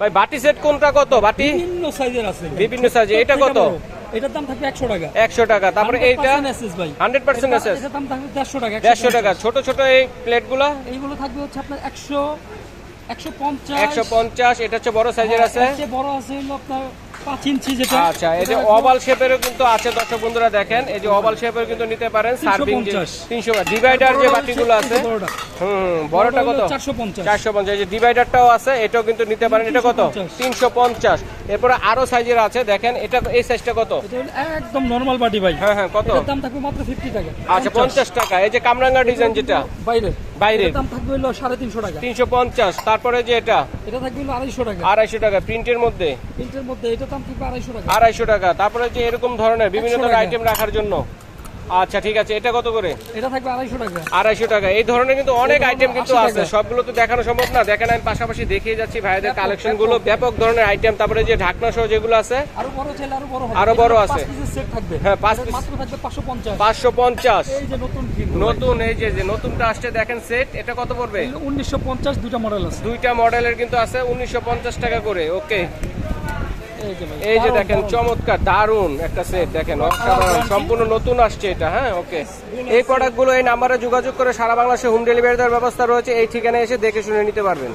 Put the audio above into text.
ভাই বাটি সেট কোনটা কত? বাটি? বিভিন্ন সাইজের আছে বিভিন্ন size, এটা কত? এটার দাম থাকবে একশো টাকা। একশো টাকা। তারপরে এইটা? 100% SS ভাই। হান্ড্রেড পার্সেন্ট এটা- আছে এটার দাম থাকবে দেড়শো টাকা দেড়শো টাকা। ছোট ছোট এই প্লেটগুলো? এইগুলো থাকবে হচ্ছে আপনার একশো একশো পঞ্চাশ। একশো পঞ্চাশ। এটা হচ্ছে বড় সাইজের আছে? বড় আছে হলো আপনার পাঁচ ইঞ্চি যেটা। আচ্ছা এই যে ওভাল শেপেরও কিন্তু আছে দর্শক বন্ধুরা দেখেন। এই যে ওভাল শেপের কিন্তু নিতে পারেন সার্ভিং যে 350 তিনশো ডিভাইডার যে বাটিগুলো আছে। হুম বড়টা কত? চারশো পঞ্চাশ। চারশো পঞ্চাশ যে ডিভাইডারটাও আছে এটাও কিন্তু নিতে পারেন। এটা কত? 350 তিনশো পঞ্চাশ। এরপরে আরও সাইজের আছে দেখেন এটা এই সাইজটা কত? একদম নর্মাল বাটি ভাই। হ্যাঁ হ্যাঁ কত? দাম থাকবে মাত্র ফিফটি টাকা। আচ্ছা পঞ্চাশ। টাকা। এই যে কামরাঙ্গা ডিজাইন যেটা? বাইরে। বাইরে। দাম থাকবে হলো সাড়ে তিনশো টাকা। তিনশো পঞ্চাশ। তারপরে যে এটা? এটা থাকবে হলো আড়াইশো টাকা। প্রিন্টের মধ্যে? প্রিন্টের মধ্যে এটার দাম থাকবে আড়াইশো টাকা। তারপরে যে এরকম ধরনের বিভিন্ন 100 ধরনের আইটেম রাখার জন্য? আচ্ছা ঠিক আছে। এটা কত করে? এটা থাকবে আড়াইশো টাকা। আড়াইশো টাকা। এই ধরনের কিন্তু অনেক আইটেম কিন্তু আছে। সবগুলো তো দেখানো সম্ভব না। দেখেন আমি পাশাপাশি দেখিয়ে যাচ্ছি ভাইদের কালেকশনগুলো ব্যাপক। ধরনের আইটেম তারপরে যে ঢাকনা সহ যেগুলো আছে আরও বড় চাইলে আরও বড় আরও বড় আছে। হ্যাঁ, পাঁচ পাঁচশো পঞ্চাশ। নতুন এই যে যে নতুনটা আসছে দেখেন সেট এটা কত পড়বে? উনিশশো পঞ্চাশ দুইটা মডেল আছে। দুইটা মডেলের কিন্তু আছে উনিশশো পঞ্চাশ টাকা করে। ওকে এই যে দেখেন চমৎকার দারুণ একটা সেট দেখেন অসাধারণ। সম্পূর্ণ নতুন আসছে এটা হ্যাঁ ওকে এই প্রোডাক্টগুলো এই নাম্বারে যোগাযোগ করে সারা বাংলাদেশে হোম ডেলিভারি দেওয়ার ব্যবস্থা রয়েছে এই ঠিকানায় এসে দেখে শুনে নিতে পারবেন।